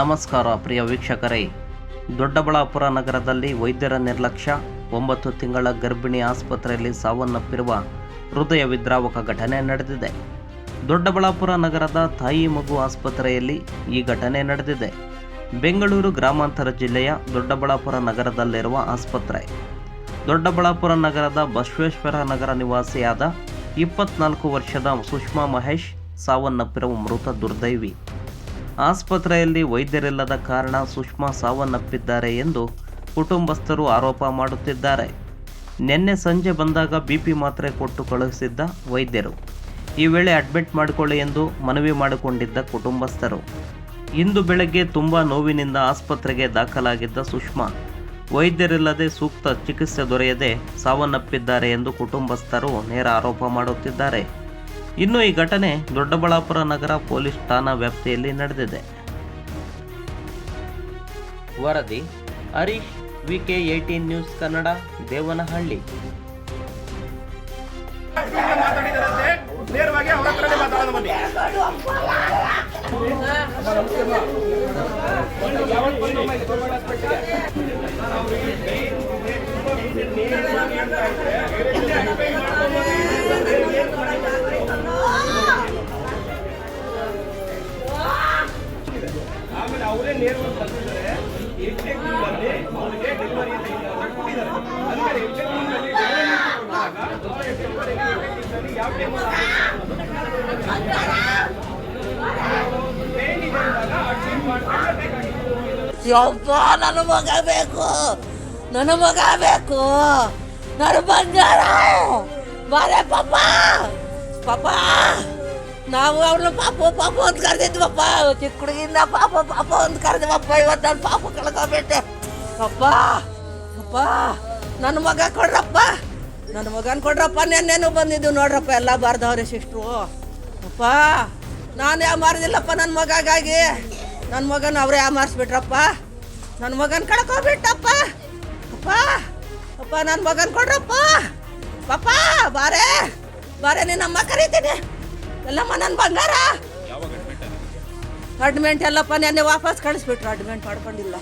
ನಮಸ್ಕಾರ ಪ್ರಿಯ ವೀಕ್ಷಕರೇ. ದೊಡ್ಡಬಳ್ಳಾಪುರ ನಗರದಲ್ಲಿ ವೈದ್ಯರ ನಿರ್ಲಕ್ಷ್ಯ, ಒಂಬತ್ತು ತಿಂಗಳ ಗರ್ಭಿಣಿ ಆಸ್ಪತ್ರೆಯಲ್ಲಿ ಸಾವನ್ನಪ್ಪಿರುವ ಹೃದಯ ವಿದ್ರಾವಕ ಘಟನೆ ನಡೆದಿದೆ. ದೊಡ್ಡಬಳ್ಳಾಪುರ ನಗರದ ತಾಯಿ ಮಗು ಆಸ್ಪತ್ರೆಯಲ್ಲಿ ಈ ಘಟನೆ ನಡೆದಿದೆ. ಬೆಂಗಳೂರು ಗ್ರಾಮಾಂತರ ಜಿಲ್ಲೆಯ ದೊಡ್ಡಬಳ್ಳಾಪುರ ನಗರದಲ್ಲಿರುವ ಆಸ್ಪತ್ರೆ. ದೊಡ್ಡಬಳ್ಳಾಪುರ ನಗರದ ಬಸವೇಶ್ವರ ನಗರ ನಿವಾಸಿಯಾದ ಇಪ್ಪತ್ನಾಲ್ಕು ವರ್ಷದ ಸುಷ್ಮಾ ಮಹೇಶ್ ಸಾವನ್ನಪ್ಪಿರುವ ಮೃತ ದುರ್ದೈವಿ. ಆಸ್ಪತ್ರೆಯಲ್ಲಿ ವೈದ್ಯರಿಲ್ಲದ ಕಾರಣ ಸುಷ್ಮಾ ಸಾವನ್ನಪ್ಪಿದ್ದಾರೆ ಎಂದು ಕುಟುಂಬಸ್ಥರು ಆರೋಪ ಮಾಡುತ್ತಿದ್ದಾರೆ. ನಿನ್ನೆ ಸಂಜೆ ಬಂದಾಗ ಬಿಪಿ ಮಾತ್ರೆ ಕೊಟ್ಟು ಕಳುಹಿಸಿದ್ದ ವೈದ್ಯರು. ಈ ವೇಳೆ ಅಡ್ಮಿಟ್ ಮಾಡಿಕೊಳ್ಳಿ ಎಂದು ಮನವಿ ಮಾಡಿಕೊಂಡಿದ್ದ ಕುಟುಂಬಸ್ಥರು. ಇಂದು ಬೆಳಗ್ಗೆ ತುಂಬ ನೋವಿನಿಂದ ಆಸ್ಪತ್ರೆಗೆ ದಾಖಲಾಗಿದ್ದ ಸುಷ್ಮಾ, ವೈದ್ಯರಿಲ್ಲದೆ ಸೂಕ್ತ ಚಿಕಿತ್ಸೆ ದೊರೆಯದೆ ಸಾವನ್ನಪ್ಪಿದ್ದಾರೆ ಎಂದು ಕುಟುಂಬಸ್ಥರು ನೇರ ಆರೋಪ ಮಾಡುತ್ತಿದ್ದಾರೆ. ಇನ್ನು ಈ ಘಟನೆ ದೊಡ್ಡಬಳ್ಳಾಪುರ ನಗರ ಪೊಲೀಸ್ ಠಾಣಾ ವ್ಯಾಪ್ತಿಯಲ್ಲಿ ನಡೆದಿದೆ. ವರದಿ, Harish, VK eighteen news Kannada, Devanahalli. ಯಪ್ಪ ನನ್ನ ಮಗ ಬೇಕು. ನನ್ನ ಮಗ ಬೇಕು. ನನ್ನ ಬಂಗಾರ. ಬಾರೆ, ಪಾಪ. ಪಾಪ. ನಾವು ಅವ್ರನ್ನ ಪಾಪ ಪಾಪ ಅಂತ ಕರೆದಿದ್ವಪ್ಪ ಚಿಕ್ಕ ಹುಡುಗಿಂದ ಪಾಪ ಪಾಪ ಅಂತ ಕರೆದ್ವಪ್ಪ ಇವತ್ತು ನಾನು ಪಾಪ ಕಳ್ಕೊಬಿಟ್ಟೆ. ಅಪ್ಪ ಅಪ್ಪ ನನ್ನ ಮಗ ಕೊಡ್ರಪ್ಪ. ನನ್ನ ಮಗನ ಕೊಡ್ರಪ್ಪ, ನೆನ್ನೆನು ಬಂದಿದ್ದು ನೋಡ್ರಪ್ಪ, ಎಲ್ಲ ಬಾರ್ದವ್ರೆ ಸಿಸ್ಟ್ರು. ಅಪ್ಪ, ನಾನು ಯಾವ ಮಾರ್ದಿಲ್ಲಪ್ಪ ನನ್ನ ಮಗಾಗಿ ನನ್ನ ಮಗನ ಅವರೇ ಯಾವ ಮಾರಿಸ್ಬಿಟ್ರಪ್ಪ? ನನ್ನ ಮಗನ ಕಳ್ಕೊಬಿಟ್ಟಪ್ಪ ಅಪ್ಪ ಅಪ್ಪ ನನ್ನ ಮಗನ ಕೊಡ್ರಪ್ಪ. ಪಾಪ, ಬಾರೆ ಬಾರೆ ನಿನ್ನಮ್ಮ ಕರೀತೀನಿ. ಎಲ್ಲಮ್ಮ ನನ್ನ ಬಂಗಾರ. ಅಡ್ಮೆಂಟ್ ಎಲ್ಲಪ್ಪ, ನೆನ್ನೆ ವಾಪಸ್ ಕಳಿಸ್ಬಿಟ್ರು, ಅಡ್ಮೆಂಟ್ ಮಾಡ್ಕೊಂಡಿಲ್ಲ.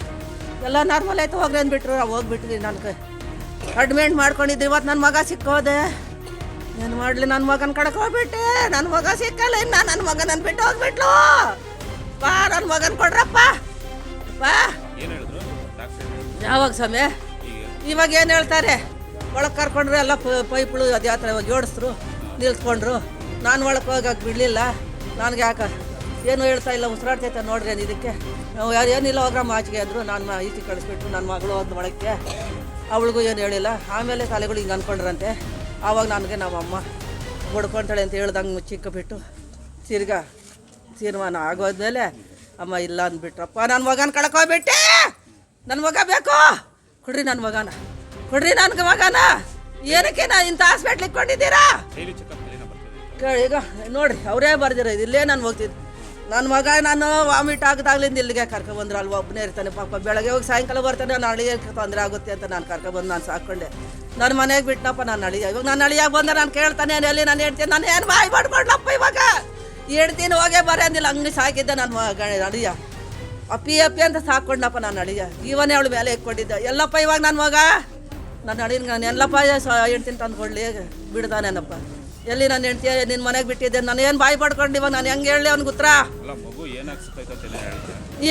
ಎಲ್ಲ ನಾರ್ಮಲ್ ಆಯ್ತು ಹೋಗ್ಲಿ ಅಂದ್ಬಿಟ್ರು, ಹೋಗ್ಬಿಟ್ರಿ ನನಗೆ. ಅಡ್ಮಿಂಟ್ ಮಾಡ್ಕೊಂಡಿದ್ದೆ ಇವತ್ತು ನನ್ನ ಮಗ ಸಿಕ್ಕೋದೆ. ಏನು ಮಾಡಲಿ ನನ್ನ ಮಗನ ಕಡೆಗೆ ಹೋಗ್ಬಿಟ್ಟೆ. ನನ್ನ ಮಗ ಸಿಕ್ಕಲ್ಲ ಇನ್ನ ನನ್ನ ಮಗನ ಬಿಟ್ಟು ಹೋಗ್ಬಿಟ್ಲು. ಬಾ ನನ್ನ ಮಗನ ಕೊಡ್ರಪ್ಪ. ಬಾ. ಯಾವಾಗ ಸಮಯ ಇವಾಗ ಏನು ಹೇಳ್ತಾರೆ? ಒಳಗೆ ಕರ್ಕೊಂಡ್ರು ಎಲ್ಲ ಪೈಪ್ಗಳು ಅದು ಯಾವ ಥರ ಜೋಡಿಸ್ರು ನಿಲ್ಸ್ಕೊಂಡ್ರು. ನಾನು ಒಳಗೆ ಹೋಗಕ್ಕೆ ಬಿಡಲಿಲ್ಲ. ನನಗೆ ಯಾಕೆ? ಏನು ಹೇಳ್ತಾ ಇಲ್ಲ ಉಸಿರಾಡ್ತೈತೆ ನೋಡ್ರಿ ಏನು ಇದಕ್ಕೆ ನಾವು ಯಾರು ಏನಿಲ್ಲ ಹೋಗ್ರಮ್ಮ ಆಚೆಗೆ ಅಂದರು ನಾನು ಈಚೆ ಕಳಿಸ್ಬಿಟ್ರು ನನ್ನ ಮಗಳು ಒಂದು ಒಳಕ್ಕೆ. ಅವಳಿಗೂ ಏನು ಹೇಳಿಲ್ಲ. ಆಮೇಲೆ ತಲೆಗಳು ಹಿಂಗೆ ಅಂದ್ಕೊಂಡ್ರಂತೆ ಆವಾಗ ನನಗೆ ನಮ್ಮಮ್ಮ ಬಡ್ಕೊಳ್ತಾಳೆ ಅಂತ ಹೇಳ್ದಂಗೆ ಮುಚ್ಚಿಕ್ಕಬಿಟ್ಟು ತಿರ್ಗಾ ತೀರ್ಮಾನ ಆಗೋದ್ಮೇಲೆ ಅಮ್ಮ ಇಲ್ಲ ಅಂದ್ಬಿಟ್ರಪ್ಪ. ನನ್ನ ಮಗನ ಕಳ್ಕೊಬಿಟ್ಟೆ! ನನ್ನ ಮಗ ಬೇಕು! ಕೊಡ್ರಿ ನನ್ನ ಮಗನ. ಕೊಡ್ರಿ ನನ್ಗೆ ಮಗನ. ಏನಕ್ಕೆ ನಾ ಇಂಥ ಹಾಸ್ಪಿಟ್ಲಿಗೆ ಕೊಂಡಿದ್ದೀರಾ ಈಗ ನೋಡ್ರಿ ಅವರೇ ಬರ್ದಿರ ಇಲ್ಲೇ ನಾನು ಹೋಗ್ತಿದ್ದೆ. ನನ್ನ ಮಗ ನಾನು ವಾಮಿಟ್ ಆಗದಾಗ್ಲಿಂದ ಇಲ್ಲಿಗೆ ಕರ್ಕೊಬಂದ್ರು ಅಲ್ವಾ ಒಬ್ಬನೇ ಇರ್ತಾನೆ ಪಾಪ. ಬೆಳಗ್ಗೆ ಹೋಗಿ ಸಾಯಂಕಾಲ ಬರ್ತಾನೆ ನಾನು ಅಳಿಗೆ ತೊಂದರೆ ಆಗುತ್ತೆ ಅಂತ ನಾನು ಕರ್ಕೊಬಂದು ನಾನು ಸಾಕೊಂಡೆ ನನ್ನ ಮನೆಗೆ ಬಿಟ್ಟನಪ್ಪ ನಾನು ಅಳಿಯ ಇವಾಗ ನಾನು ಅಳಿಯಾಗ ಬಂದ ನಾನು ಕೇಳ್ತಾನೆ ಎಲ್ಲಿ ನಾನು ಹೇಳ್ತೀನಿ ನಾನು ಏನು ಬಾಯಿ ಮಾಡ್ಕೊಡ್ಲಪ್ಪ ಇವಾಗ? ಹೇಳ್ತೀನಿ ಹೋಗೇ ಬರೋದಿಲ್ಲ ಹಂಗೆ ಸಾಕಿದ್ದೆ ನನ್ನ ಮಗ ಅಳಿಯ ಅಪ್ಪಿ ಅಪ್ಪಿ ಅಂತ ಸಾಕೊಂಡಪ್ಪ ನಾನು ಅಳಿಯ ಇವನೇ ಅವಳು ಮೇಲೆ ಇಟ್ಕೊಂಡಿದ್ದೆ. ಎಲ್ಲಪ್ಪ ಇವಾಗ ನನ್ನ ಮಗ? ನನ್ನ ಅಳಿನ ನಾನು ಎಲ್ಲಪ್ಪ ಹೇಳ್ತೀನಿ ತಂದ್ಕೊಳ್ಳಿ ಬಿಡ್ದಾನೇನಪ್ಪ ಎಲ್ಲಿ ನನ್ನ ಹೆಂಡತಿಯ? ನಿನ್ನ ಮನೆಗೆ ಬಿಟ್ಟಿದ್ದೆ. ನಾನು ಏನು ಬಾಯಿ ಪಡ್ಕೊಂಡು ಇವಾಗ ನಾನು ಹೆಂಗೆ ಹೇಳಿ ಅವ್ನಿಗೆ ಉತ್ತರ?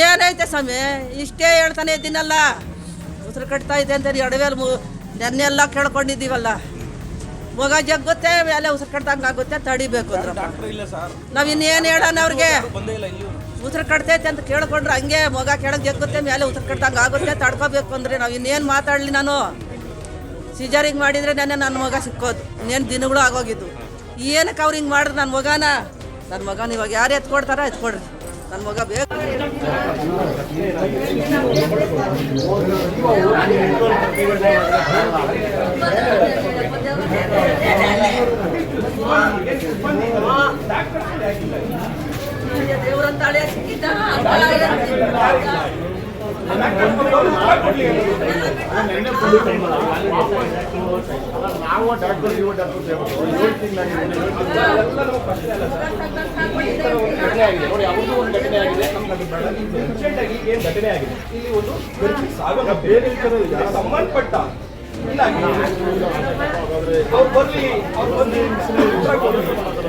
ಏನೈತೆ ಸ್ವಾಮಿ? ಇಷ್ಟೇ ಹೇಳ್ತಾನೆ ಇದ್ದೀನಲ್ಲ. ಉಸಿರು ಕಟ್ತಾ ಇದೆ ಅಂತ ಎಡವೇಲಿ ಮು ನೆನ್ನೆಲ್ಲ ಕೇಳ್ಕೊಂಡಿದ್ದೀವಲ್ಲ. ಮಗ ಜಗ್ಗುತ್ತೆ ಮೇಲೆ ಉಸಿರು ಕಟ್ದಂಗೆ ಆಗುತ್ತೆ ತಡಿಬೇಕು ಅಂದ್ರೆ ನಾವು ಇನ್ನೇನು ಹೇಳೋಣ ಅವ್ರಿಗೆ? ಉಸಿರು ಕಟ್ತೈತೆ ಅಂತ ಕೇಳ್ಕೊಂಡ್ರೆ ಹಂಗೆ ಮಗ ಕೆಳಗೆ ಜಗ್ಗುತ್ತೆ ಮೇಲೆ ಉಸಿರು ಕಟ್ದಂಗೆ ಆಗುತ್ತೆ ತಡ್ಕೋಬೇಕು ಅಂದ್ರೆ ನಾವು ಇನ್ನೇನು ಮಾತಾಡಲಿ ನಾನು? ಸಿಜರಿಂಗ್ ಮಾಡಿದ್ರೆ ನೆನ್ನೆ ನನ್ನ ಮಗ ಸಿಕ್ಕೋದು. ಇನ್ನೇನು ದಿನಗಳು ಆಗೋಗಿದ್ದು. ಏನಕ್ಕೆ ಅವ್ರು ಹಿಂಗೆ ಮಾಡ್ರಿ ನನ್ನ ಮಗನ? ನನ್ನ ಮಗನ ಇವಾಗ ಯಾರು ಎತ್ಕೊಡ್ತಾರ? ಎತ್ಕೊಡ್ರಿ. ನನ್ನ ಮಗ ಬೇಕು. ನಾವು ಡಾಕ್ಟರ್ ಇವ ಡಾಕ್ಟರ್ ಏಳು ನೋಡಿ ಒಂದು ಘಟನೆ ಆಗಿದೆ ಬೇಡ ಆಗಿ ಏನು ಆಗಿದೆ ಇಲ್ಲಿ ಒಂದು ಇದಕ್ಕೆ ಸಂಬಂಧಪಟ್ಟ ಇಲ್ಲ ಅವ್ರು ಬರ್ಲಿ ಅವ್ರು ಬಂದು ಉತ್ತರ.